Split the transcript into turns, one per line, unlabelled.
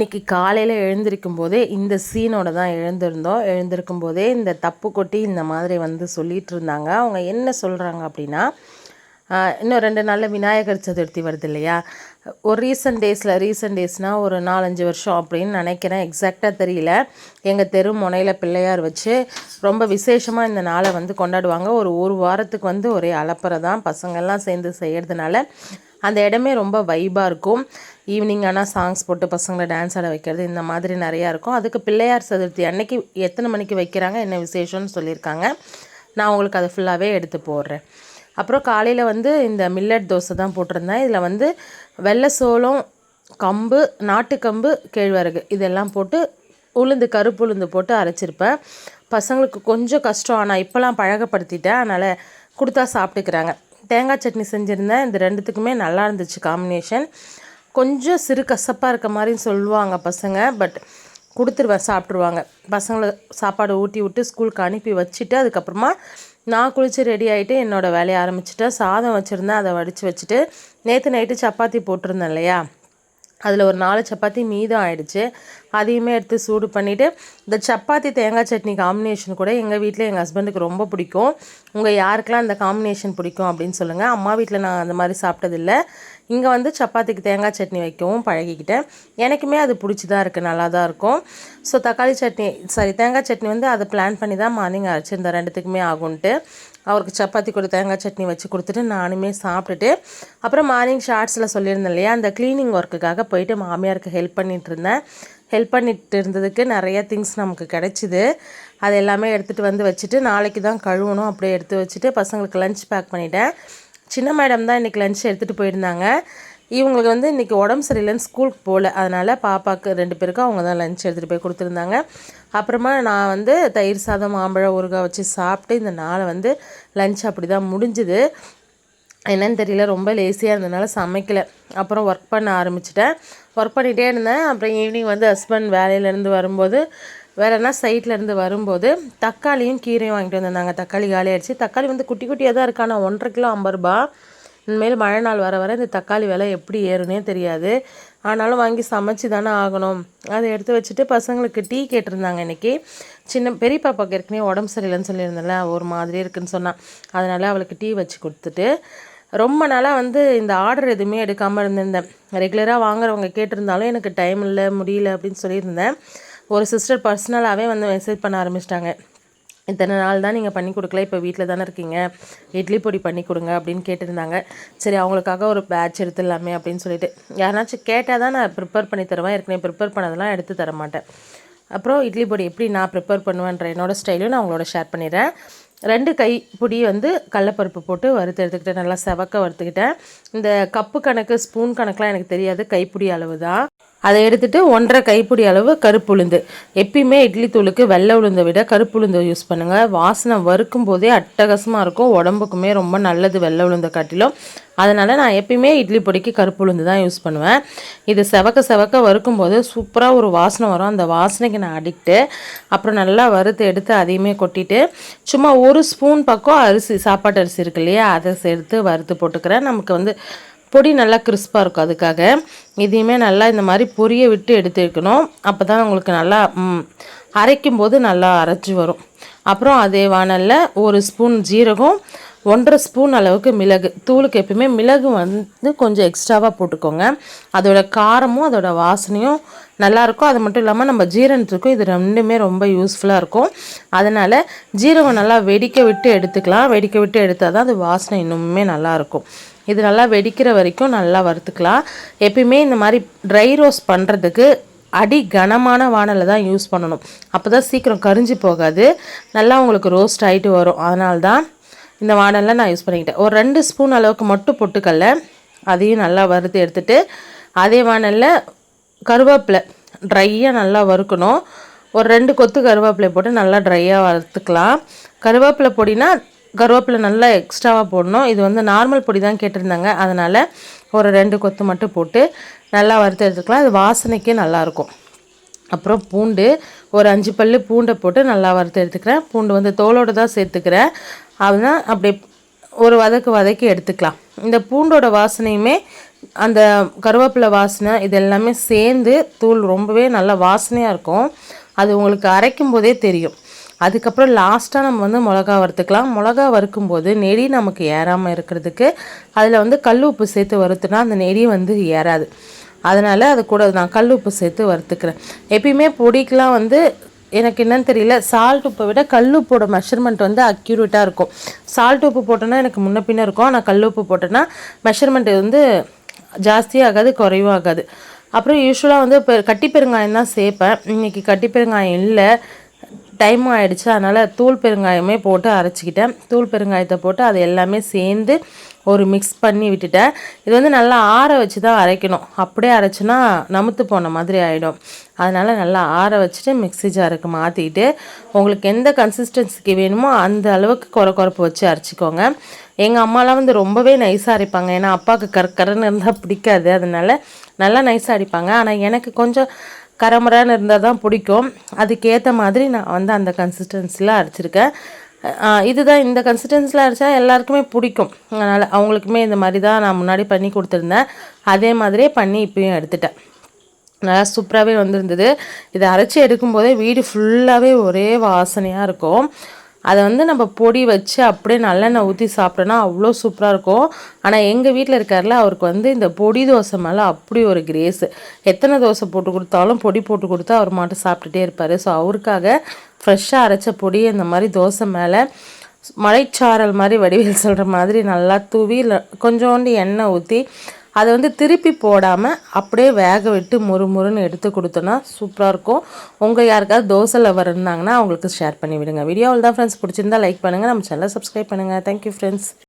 இன்றைக்கி காலையில் எழுந்திருக்கும் போதே இந்த சீனோட தான் எழுந்திருந்தோம். எழுந்திருக்கும் போதே இந்த தப்பு கொட்டி இந்த மாதிரி வந்து சொல்லிகிட்டு இருந்தாங்க. அவங்க என்ன சொல்கிறாங்க அப்படின்னா இன்னும் ரெண்டு நாளில் விநாயகர் சதுர்த்தி வருது இல்லையா? ஒரு ரீசன்ட் டேஸில் ரீசன்ட் டேஸ்னால் ஒரு நாலஞ்சு வருஷம் அப்படின்னு நினைக்கிறேன். எக்ஸாக்டாக தெரியல. எங்கள் தெரு முனையில் பிள்ளையார் வச்சு ரொம்ப விசேஷமாக இந்த நாளை வந்து கொண்டாடுவாங்க. ஒரு ஒரு வாரத்துக்கு வந்து ஒரே அலப்பறை தான். பசங்கள்லாம் சேர்ந்து செய்கிறதுனால அந்த இடமே ரொம்ப வைபாக இருக்கும். ஈவினிங் ஆனால் சாங்ஸ் போட்டு பசங்களை டான்ஸ் ஆட வைக்கிறது இந்த மாதிரி நிறையா இருக்கும். அதுக்கு பிள்ளையார் சதுர்த்தி அன்னைக்கு எத்தனை மணிக்கு வைக்கிறாங்க என்ன விசேஷம்னு சொல்லியிருக்காங்க. நான் உங்களுக்கு அதை ஃபுல்லாகவே எடுத்து போடுறேன். அப்புறம் காலையில் வந்து இந்த மில்லட் தோசை தான் போட்டிருந்தேன். இதில் வந்து வெள்ளை சோளம் கம்பு நாட்டுக்கம்பு கேழ்வரகு இதெல்லாம் போட்டு உளுந்து கருப்பு உளுந்து போட்டு அரைச்சிருப்பேன். பசங்களுக்கு கொஞ்சம் கஷ்டம். ஆனால் இப்போலாம் பழகப்படுத்திட்டேன் அதனால் கொடுத்தா சாப்பிட்டுக்கிறாங்க. தேங்காய் சட்னி செஞ்சுருந்தேன். இந்த ரெண்டுத்துக்குமே நல்லா இருந்துச்சு காம்பினேஷன் கொஞ்சம் சிறு கசப்பாக இருக்க மாதிரி சொல்லுவாங்க பசங்க பட் கொடுத்துருவேன் சாப்பிட்ருவாங்க பசங்களை சாப்பாடு ஊட்டி விட்டு ஸ்கூலுக்கு அனுப்பி வச்சுட்டு அதுக்கப்புறமா நான் குளித்து ரெடி ஆகிட்டு என்னோடய வேலையை ஆரம்பிச்சிட்டேன். சாதம் வச்சுருந்தேன் அதை வடித்து வச்சுட்டு நேற்று நைட்டு சப்பாத்தி போட்டிருந்தேன் இல்லையா? அதில் ஒரு நாலு சப்பாத்தி மீதம் ஆயிடுச்சு. அதையுமே எடுத்து சூடு பண்ணிவிட்டு இந்த சப்பாத்தி தேங்காய் சட்னி காம்பினேஷன் கூட எங்கள் வீட்டில் எங்கள் ஹஸ்பண்டுக்கு ரொம்ப பிடிக்கும். உங்கள் யாருக்கெல்லாம் இந்த காம்பினேஷன் பிடிக்கும் அப்படின்னு சொல்லுங்கள் அம்மா வீட்டில் நான் அந்த மாதிரி சாப்பிட்டதில்ல. இங்கே வந்து சப்பாத்திக்கு தேங்காய் சட்னி வைக்கவும் பழகிக்கிட்டேன். எனக்குமே அது பிடிச்சி தான் இருக்குது நல்லா தான் இருக்கும். ஸோ தக்காளி சட்னி சாரி தேங்காய் சட்னி வந்து அதை பிளான் பண்ணி தான் மார்னிங் அரைச்சிருந்தேன் ரெண்டுத்துக்குமே ஆகும்ன்ட்டு. அவருக்கு சப்பாத்தி கூட தேங்காய் சட்னி வச்சு கொடுத்துட்டு நானுமே சாப்பிட்டுட்டு அப்புறம் மார்னிங் ஷார்ட்ஸில் சொல்லியிருந்தேன் இல்லையா அந்த க்ளீனிங் ஒர்க்குக்காக போயிட்டு மாமியாருக்கு ஹெல்ப் பண்ணிகிட்டு இருந்தேன். ஹெல்ப் பண்ணிட்டு இருந்ததுக்கு நிறைய திங்ஸ் நமக்கு கிடச்சிது. அது எல்லாமே எடுத்துகிட்டு வந்து வச்சுட்டு நாளைக்கு தான் கழுவணும் அப்படியே எடுத்து வச்சுட்டு பசங்களுக்கு லஞ்ச் பேக் பண்ணிட்டேன். சின்ன மேடம் தான் இன்றைக்கி லஞ்ச் எடுத்துகிட்டு போயிருந்தாங்க. இவங்களுக்கு வந்து இன்றைக்கி உடம்பு சரியில்லைன்னு ஸ்கூலுக்கு போகல. அதனால் பாப்பாவுக்கு ரெண்டு பேருக்கும் அவங்க தான் லஞ்ச் எடுத்துகிட்டு போய் கொடுத்துருந்தாங்க. அப்புறமா நான் வந்து தயிர் சாதம் மாம்பழம் ஊறுகாய் வச்சு சாப்பிட்டு இந்த நாளை வந்து லஞ்ச் அப்படி தான் முடிஞ்சுது. என்னன்னு தெரியல ரொம்ப லேசியாக இருந்ததுனால சமைக்கலை. அப்புறம் ஒர்க் பண்ண ஆரம்பிச்சிட்டேன். ஒர்க் பண்ணிகிட்டே இருந்தேன். அப்புறம் ஈவினிங் வந்து ஹஸ்பண்ட் வேலையிலேருந்து வரும்போது வேறு என்ன சைட்லேருந்து வரும்போது தக்காளியும் கீரையும் வாங்கிட்டு வந்திருந்தாங்க. தக்காளி காலியாகிடுச்சு ஆயிடுச்சு தக்காளி வந்து குட்டி குட்டியாக தான் இருக்கு. ஆனால் ஒன்றரை கிலோ ஐம்பது ரூபா இனிமேல் மழை நாள் வர வர இந்த தக்காளி விலை எப்படி ஏறுனே தெரியாது. ஆனாலும் வாங்கி சமைச்சு தானே ஆகணும். அதை எடுத்து வச்சுட்டு பசங்களுக்கு டீ கேட்டிருந்தாங்க இன்னைக்கு. சின்ன பெரிய பாப்பாவுக்கு ஏற்கனவே உடம்பு சரியில்லைன்னு சொல்லியிருந்தேன்ல ஒரு மாதிரி இருக்குன்னு சொன்னான். அதனால் அவளுக்கு டீ வச்சு கொடுத்துட்டு ரொம்ப நாளாக வந்து இந்த ஆர்டர் எதுவுமே எடுக்காமல் இருந்திருந்தேன். ரெகுலராக வாங்குறவங்க கேட்டிருந்தாலும் எனக்கு டைம் இல்லை முடியல அப்படின்னு சொல்லியிருந்தேன். ஒரு சிஸ்டர் பர்சனலாகவே வந்து மெசேஜ் பண்ண ஆரம்பிச்சிட்டாங்க. இத்தனை நாள் தான் நீங்கள் பண்ணி கொடுக்கல இப்போ வீட்டில் தானே இருக்கீங்க. இட்லி பொடி பண்ணி கொடுங்க அப்படின்னு கேட்டிருந்தாங்க. சரி அவங்களுக்காக ஒரு பேட்ச் எடுத்துடலாமே அப்படின்னு சொல்லிட்டு. யாருனாச்சும் கேட்டால் தான் நான் ப்ரிப்பேர் பண்ணி தருவேன். ஏற்கனவே ப்ரிப்பேர் பண்ணதெல்லாம் எடுத்து தர மாட்டேன். அப்புறம் இட்லி பொடி எப்படி நான் ப்ரிப்பேர் பண்ணுவேன்ற என்னோடய ஸ்டைலையும் நான் உங்களோட ஷேர் பண்ணிடுறேன். ரெண்டு கை பொடி வந்து கடலப்பருப்பு போட்டு வறுத்து எடுத்துக்கிட்டேன். நல்லா செவக்க வறுத்துக்கிட்டேன். இந்த கப்பு கணக்கு ஸ்பூன் கணக்குலாம் எனக்கு தெரியாது. கைப்பிடி அளவு தான். அதை எடுத்துட்டு ஒன்றரை கைப்பிடி அளவு கருப்பு உளுந்து. எப்பயுமே இட்லி தூளுக்கு வெள்ளை உளுந்தை விட கருப்பு உளுந்து யூஸ் பண்ணுங்கள் வாசனை வறுக்கும் போதே அட்டகாசமாக இருக்கும். உடம்புக்குமே ரொம்ப நல்லது வெள்ளை உளுந்தை காட்டிலும். அதனால் நான் எப்பயுமே இட்லி பொடிக்கு கருப்பு உளுந்து தான் யூஸ் பண்ணுவேன். இது செவக்க செவக்க வறுக்கும் போது சூப்பராக ஒரு வாசனை வரும். அந்த வாசனைக்கு நான் அடிக்ட்டு அப்புறம் நல்லா வறுத்து எடுத்து அதையுமே கொட்டிட்டு சும்மா ஒரு ஸ்பூன் பக்கம் அரிசி சாப்பாட்டு அரிசி இருக்கு இல்லையா அதை சேர்த்து வறுத்து போட்டுக்கிறேன். நமக்கு வந்து பொடி நல்லா கிறிஸ்பாக இருக்கும் அதுக்காக. இதையுமே நல்லா இந்த மாதிரி பொரிய விட்டு எடுத்துருக்கணும் அப்போ தான் உங்களுக்கு நல்லா அரைக்கும் போது நல்லா அரைச்சி வரும். அப்புறம் அதே வானலில் ஒரு ஸ்பூன் ஜீரகம் ஒன்றரை ஸ்பூன் அளவுக்கு மிளகு. தூளுக்கு எப்பயுமே மிளகு வந்து கொஞ்சம் எக்ஸ்ட்ராவாக போட்டுக்கோங்க. அதோட காரமும் அதோட வாசனையும் நல்லாயிருக்கும் அது மட்டும் இல்லாமல் நம்ம ஜீரணத்துக்கும் இது ரெண்டுமே ரொம்ப யூஸ்ஃபுல்லாக இருக்கும். அதனால் ஜீரகம் நல்லா வெடிக்க விட்டு எடுத்துக்கலாம். வெடிக்க விட்டு எடுத்தால் தான் அது வாசனை இன்னுமே நல்லாயிருக்கும் இது நல்லா வெடிக்கிற வரைக்கும் நல்லா வறுத்துக்கலாம். எப்பயுமே இந்த மாதிரி ட்ரை ரோஸ்ட் பண்ணுறதுக்கு அடி கனமான வானலை தான் யூஸ் பண்ணணும். அப்போ தான் சீக்கிரம் கரிஞ்சு போகாது. நல்லா உங்களுக்கு ரோஸ்ட் ஆகிட்டு வரும். அதனால தான் இந்த வானலில் நான் யூஸ் பண்ணிக்கிட்டேன். ஒரு ரெண்டு ஸ்பூன் அளவுக்கு மட்டும் பொட்டுக்கல்ல அதையும் நல்லா வறுத்து எடுத்துகிட்டு அதே வானலில் கருவேப்பிலை ட்ரையாக நல்லா வறுக்கணும். ஒரு ரெண்டு கொத்து கருவேப்பிலை போட்டு நல்லா ட்ரையாக வறுத்துக்கலாம். கருவேப்பிலை பொடினா கருவேப்பிலை நல்லா எக்ஸ்ட்ராவாக போடணும். இது வந்து நார்மல் பொடி தான் கேட்டிருந்தாங்க. அதனால் ஒரு ரெண்டு கொத்து மட்டும் போட்டு நல்லா வறுத்து எடுத்துக்கலாம். அது வாசனைக்கே நல்லாயிருக்கும். அப்புறம் பூண்டு ஒரு அஞ்சு பல் பூண்டை போட்டு நல்லா வறுத்து எடுத்துக்கிறேன். பூண்டு வந்து தோலோடு தான் சேர்த்துக்கிறேன். அதுதான் அப்படியே ஒரு வதக்கு வதக்கி எடுத்துக்கலாம். இந்த பூண்டோட வாசனையுமே அந்த கருவேப்பிலை வாசனை இது எல்லாமே சேர்ந்து தூள் ரொம்பவே நல்லா வாசனையாக இருக்கும். அது உங்களுக்கு அரைக்கும் போதே தெரியும். அதுக்கப்புறம் லாஸ்ட்டாக நம்ம வந்து மிளகா வறுத்துக்கலாம். மிளகா வறுக்கும்போது நெடி நமக்கு ஏறாமல் இருக்கிறதுக்கு அதில் வந்து கல் உப்பு சேர்த்து வறுத்துனா அந்த நெடி வந்து ஏறாது. அதனால் அது கூட நான் கல் உப்பு சேர்த்து வறுத்துக்கிறேன். எப்பயுமே பொடிக்கெலாம் வந்து எனக்கு என்னன்னு தெரியல சால்ட் உப்பை விட கல் உப்போட மெஷர்மெண்ட் வந்து அக்யூரேட்டாக இருக்கும். சால்ட் உப்பு போட்டோன்னா எனக்கு முன்ன பின்ன இருக்கும். ஆனால் கல் உப்பு போட்டோன்னா மெஷர்மெண்ட் வந்து ஜாஸ்தியாகாது ஆகாது ஆகாது அப்புறம் யூஸ்வலாக வந்து இப்போ கட்டி பெருங்காயம் தான் சேர்ப்பேன். இன்றைக்கி கட்டி பெருங்காயம் இல்லை. டைம் ஆகிடுச்சு அதனால் தூள் பெருங்காயமே போட்டு அரைச்சிக்கிட்டேன். தூள் பெருங்காயத்தை போட்டு அது எல்லாமே சேர்ந்து ஒரு மிக்ஸ் பண்ணி விட்டுட்டேன். இது வந்து நல்லா ஆற வச்சு தான் அரைக்கணும். அப்படியே அரைச்சினா நமுத்து போன மாதிரி ஆகிடும் அதனால் நல்லா ஆற வச்சுட்டு மிக்ஸி ஜாருக்கு மாற்றிக்கிட்டு உங்களுக்கு எந்த கன்சிஸ்டன்சிக்கு வேணுமோ அந்த அளவுக்கு குறை குறைப்பு வச்சு அரைச்சிக்கோங்க. எங்கள் அம்மாலாம் வந்து ரொம்பவே நைஸாக அரைப்பாங்க. ஏன்னா அப்பாவுக்கு கற்கரன்னு இருந்தால் பிடிக்காது. அதனால் நல்லா நைஸாக அடிப்பாங்க. ஆனால் எனக்கு கொஞ்சம் கரமரான்னு இருந்தால் தான் பிடிக்கும். அதுக்கேற்ற மாதிரி நான் வந்து அந்த கன்சிஸ்டன்சியில் அரைச்சிருக்கேன். இதுதான் இந்த கன்சிஸ்டன்சியில் அரைச்சா எல்லாருக்குமே பிடிக்கும். அதனால் அவங்களுக்குமே இந்த மாதிரி தான் நான் முன்னாடி பண்ணி கொடுத்துருந்தேன். அதே மாதிரியே பண்ணி இப்பயும் எடுத்துட்டேன். நல்லா சூப்பராகவே வந்திருந்தது. இதை அரைச்சி எடுக்கும்போதே வீடு ஃபுல்லாகவே ஒரே வாசனையாக இருக்கும். அதை வந்து நம்ம பொடி வச்சு அப்படியே நல்லெண்ணெய் ஊற்றி சாப்பிட்டோன்னா அவ்வளோ சூப்பராக இருக்கும். ஆனால் எங்கள் வீட்டில் இருக்கார்ல அவருக்கு வந்து இந்த பொடி தோசை மேலே அப்படி ஒரு கிரேஸு எத்தனை தோசை போட்டு கொடுத்தாலும் பொடி போட்டு கொடுத்தா அவர் மாட்டும் சாப்பிட்டுட்டே இருப்பார். ஸோ அவருக்காக ஃப்ரெஷ்ஷாக அரைச்ச பொடி இந்த மாதிரி தோசை மேலே மலைச்சாரல் மாதிரி வடிவேல் சொல்கிற மாதிரி நல்லா தூவி கொஞ்சோண்டு எண்ணெய் ஊற்றி அதை வந்து திருப்பி போடாமல் அப்படியே வேக விட்டு முறு முறுன்னு எடுத்து கொடுத்தோன்னா சூப்பராக இருக்கும். உங்கள் யாருக்காவது தோசை லவர் இருந்தாங்கன்னா அவங்களுக்கு ஷேர் பண்ணி விடுங்க வீடியோவில் தான் ஃப்ரெண்ட்ஸ் பிடிச்சிருந்தா லைக் பண்ணுங்கள் நம்ம சேனலை சப்ஸ்கிரைப் பண்ணுங்கள் தேங்க்யூ ஃப்ரெண்ட்ஸ்